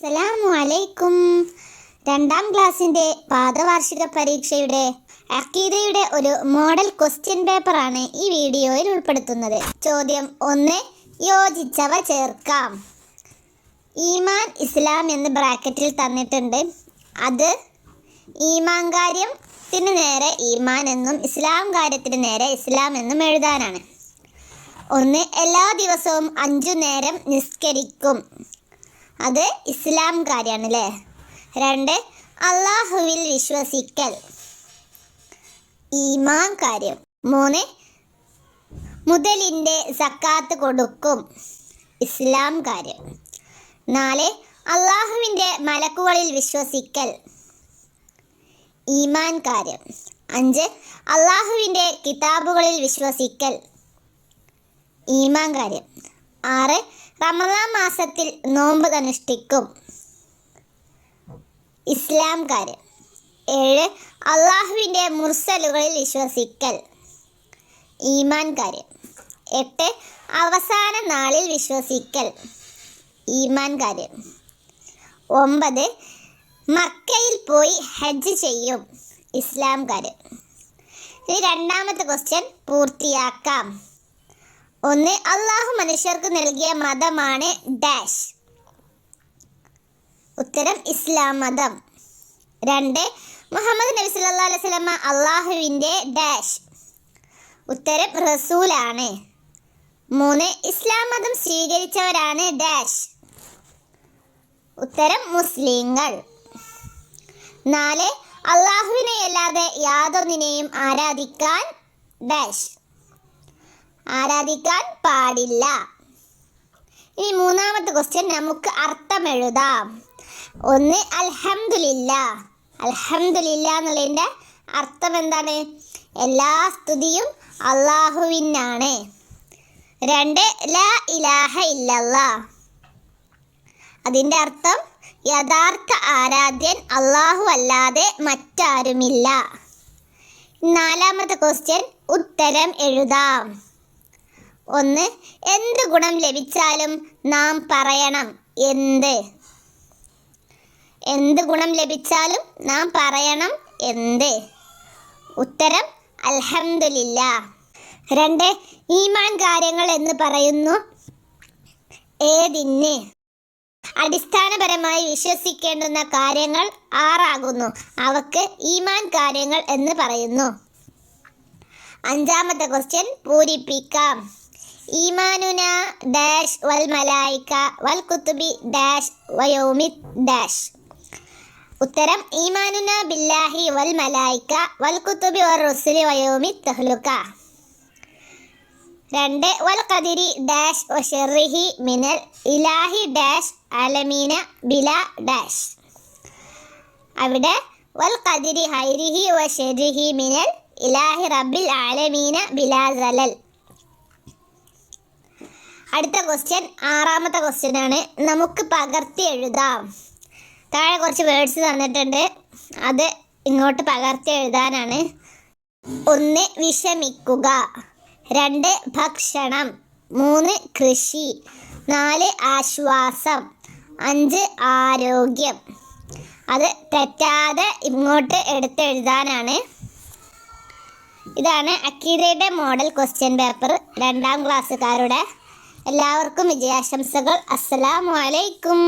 അസ്സലാമു അലൈക്കും രണ്ടാം ക്ലാസ്സിന്റെ പാദവാർഷിക പരീക്ഷയുടെ അക്കീദയുടെ ഒരു മോഡൽ ക്വസ്റ്റ്യൻ പേപ്പറാണ് ഈ വീഡിയോയിൽ ഉൾപ്പെടുത്തുന്നത്. ചോദ്യം ഒന്ന് യോജിച്ചവ ചേർക്കാം. ഈമാൻ ഇസ്ലാം എന്ന് ബ്രാക്കറ്റിൽ തന്നിട്ടുണ്ട്. അത് ഈമാൻ കാര്യത്തിന് നേരെ ഈമാൻ എന്നും ഇസ്ലാം കാര്യത്തിന് നേരെ ഇസ്ലാം എന്നും എഴുതാനാണ്. ഒന്ന് എല്ലാ ദിവസവും അഞ്ചു നേരം നിസ്കരിക്കും. അത് ഇസ്ലാം കാര്യമാണ് അല്ലേ രണ്ട് അള്ളാഹുവിൽ വിശ്വസിക്കൽ. ഈമാൻ കാര്യം. മൂന്ന് മുതലിന്റെ സക്കാത്ത് കൊടുക്കും. ഇസ്ലാം കാര്യം. നാല് അള്ളാഹുവിന്റെ മലക്കുകളിൽ വിശ്വസിക്കൽ. ഈമാൻ കാര്യം. അഞ്ച് അള്ളാഹുവിന്റെ കിതാബുകളിൽ വിശ്വസിക്കൽ. ഈമാൻ കാര്യം. ആറ്. റമദാൻ മാസത്തിൽ നോമ്പ് അനുഷ്ഠിക്കും. ഇസ്ലാം കാര്യം. ഏഴ്. അള്ളാഹുവിന്റെ മുർസലുകളിൽ വിശ്വസിക്കൽ. ഈമാൻ കാര്യം. എട്ട്. അവസാന നാളിൽ വിശ്വസിക്കൽ. ഈമാൻ കാര്യം. ഒമ്പത്. മക്കയിൽ പോയി ഹജ്ജ് ചെയ്യും. ഇസ്ലാം കാര്യം. ഇനി രണ്ടാമത്തെ ക്വസ്റ്റ്യൻ പൂർത്തിയാക്കാം. ഒന്ന് അള്ളാഹു മനുഷ്യർക്ക് നൽകിയ മതമാണ് ഡാഷ് ഉത്തരം ഇസ്ലാം മതം. രണ്ട് മുഹമ്മദ് നബി സല്ലല്ലാഹു അലൈഹി വസല്ലമ അള്ളാഹുവിന്റെ ഡാഷ് ഉത്തരം റസൂലാണ്. മൂന്ന് ഇസ്ലാം മതം സ്വീകരിച്ചവരാണ് ഡാഷ് ഉത്തരം മുസ്ലിങ്ങൾ. നാല് അള്ളാഹുവിനെ അല്ലാതെ യാതൊന്നിനെയും ആരാധിക്കാൻ ഡാഷ് ആരാധിക്കാൻ പാടില്ല. ഇനി മൂന്നാമത്തെ ക്വസ്റ്റ്യൻ നമുക്ക് അർത്ഥം എഴുതാം. ഒന്ന് അൽഹംദുലില്ല. അൽഹംദുലില്ല എന്നുള്ളതിന്റെ അർത്ഥം എന്താണ്? എല്ലാ സ്തുതിയും അള്ളാഹുവിനാണ്. രണ്ട് ലാ ഇലാഹ ഇല്ലല്ലാ. അതിന്റെ അർത്ഥം യഥാർത്ഥ ആരാധ്യൻ അള്ളാഹു അല്ലാതെ മറ്റാരുമില്ല. നാലാമത്തെ ക്വസ്റ്റ്യൻ ഉത്തരം എഴുതാം. ഒന്ന് എന്ത് ഗുണം ലഭിച്ചാലും നാം പറയണം എന്ത്? എന്ത് ഗുണം ലഭിച്ചാലും നാം പറയണം എന്ത്? ഉത്തരം അൽഹമില്ല രണ്ട് ഈമാൻ കാര്യങ്ങൾ എന്ന് പറയുന്നു ഏതിന് അടിസ്ഥാനപരമായി വിശ്വസിക്കേണ്ടുന്ന കാര്യങ്ങൾ ആറാകുന്നു. അവക്ക് ഈമാൻ കാര്യങ്ങൾ എന്ന് പറയുന്നു. അഞ്ചാമത്തെ ക്വസ്റ്റ്യൻ പൂരിപ്പിക്കാം. ഈമാനുന ഡാഷ് വൽ മലായിക്ക വൽ കുത്തുബി ഡാഷ് വയോമിത് ഡാഷ്. ഉത്തരം ഈമാനുന ബില്ലാഹി വൽ മലായിക്ക വൽ കുത്തുബി വൽ റുസുലി വയോമിത് തഹ്ലുക്ക രണ്ട് വൽ കതിരി ഡാഷ് ഒഷറിഹി മിനൽ ഇലാഹി ഡാഷ് അലമീന ബില ഡാഷ്. അവിടെ വൽ കതിരി ഹൈരിഹി വഷരിഹി മിനൽ ഇലാഹി റബ്ബിൽ ആലമീന ബിലാ സലൽ. അടുത്ത ക്വസ്റ്റ്യൻ ആറാമത്തെ ക്വസ്റ്റ്യൻ ആണ്. നമുക്ക് പകർത്തി എഴുതാം. താഴെ കുറച്ച് വേർഡ്സ് തന്നിട്ടുണ്ട്. അത് ഇങ്ങോട്ട് പകർത്തി എഴുതാനാണ്. ഒന്ന് വിഷമിക്കുക. രണ്ട് ഭക്ഷണം. മൂന്ന് കൃഷി. നാല് ആശ്വാസം. അഞ്ച് ആരോഗ്യം. അത് തെറ്റാതെ ഇങ്ങോട്ട് എടുത്തെഴുതാനാണ് ഇതാണ് അക്കീരയുടെ മോഡൽ ക്വസ്റ്റ്യൻ പേപ്പർ രണ്ടാം ക്ലാസ്സുകാരുടെ എല്ലാവർക്കും വിജയാശംസകൾ. അസ്സലാമു അലൈക്കും.